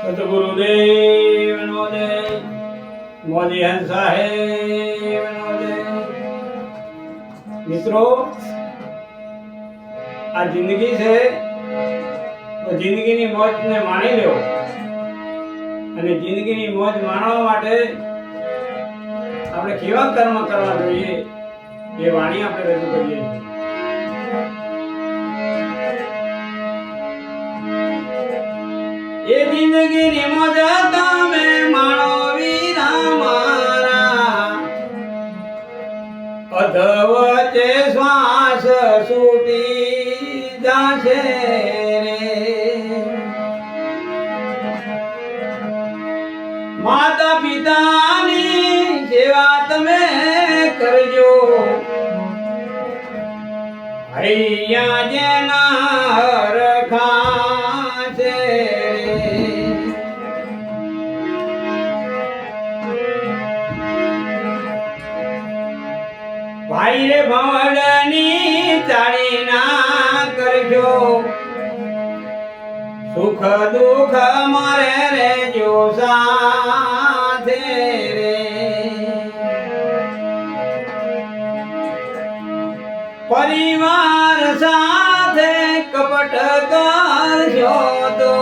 સદગુરુદેવ નો જય મોદી હંસ સાહેબ નો જય મિત્રો આ જિંદગી છે તો જિંદગીની મોજને માણી લેવો અને જિંદગીની મોજ માણવા માટે આપણે કેવા કર્મ કરવા જોઈએ, એ વાણી આપણે રજૂ કરીએ છીએ. એ જિંદગીની મજા તમે માણો વીરા મારા. અધવચે શ્વાસ છૂટી જાશે માતા પિતાની સેવા તમે કરજો. હૈયા જેના રખા ભાઈ રે ભવડની ચાળી ના કરજો. સુખ દુઃખ મારે રે જો સાથે રે. પરિવાર સાથે કપટ કરજો તો.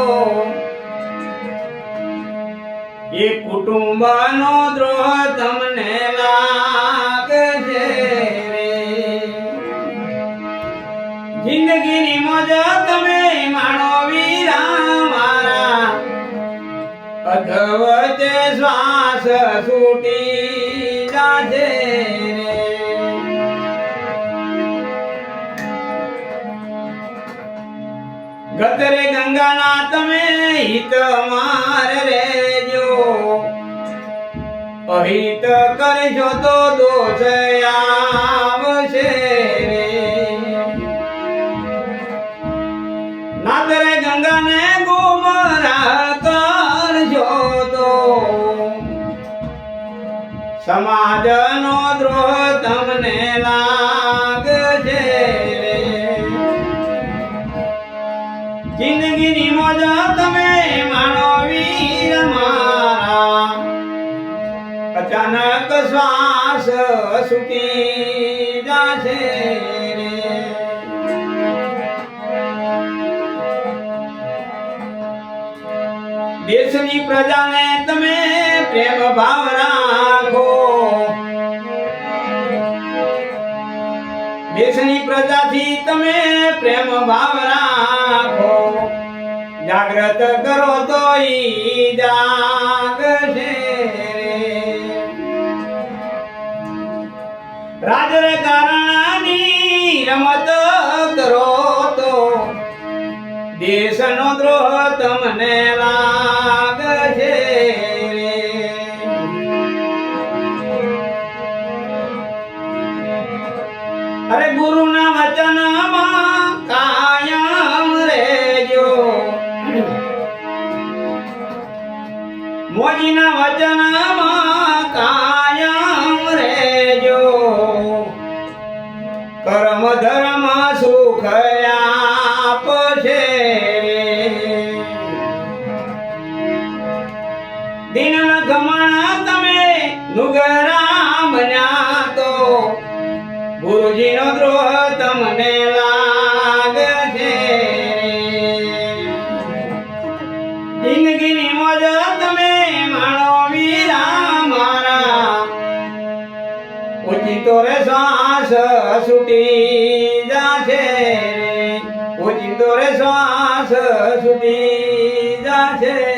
એ કુટુંબનો દ્રોહ તમને લાગશે મોજ તમે માણો વીરા મારા. અધવચે શ્વાસ છૂટી જાજે ગતરે ગંગાના તમે હિત માર રેજો. અહિત કરજો તો દોષ સમાજનો દ્રોહ તમને લાગશે. જિંદગીની મોજ તમે માનો વીર મારા. અચાનક શ્વાસ સુકી જાશે દેશની પ્રજાને તમે પ્રેમ ભાવ તમે પ્રેમ ભાવ રાખો. જાગ્રત કરો તો ઈ જાગશે કારણાની રમત કરો તો. દેશનો દ્રોહ તમને અરે ગુરુના વચનમાં કાયમ રહેજો. મોજીના વચનમાં કાયમ રહેજો. કર્મ, ધર્મ સુખ આપશે. દિન ગમણ તમે નુગરા બન્યા ગુરુજીનો દ્રોહ તમને લાગશે જિંદગીની મોજ તમે માણો વીરા મારા. તો રે શ્વાસ છૂટી જાશે ઓચિતો રે શ્વાસ છૂટી જાશે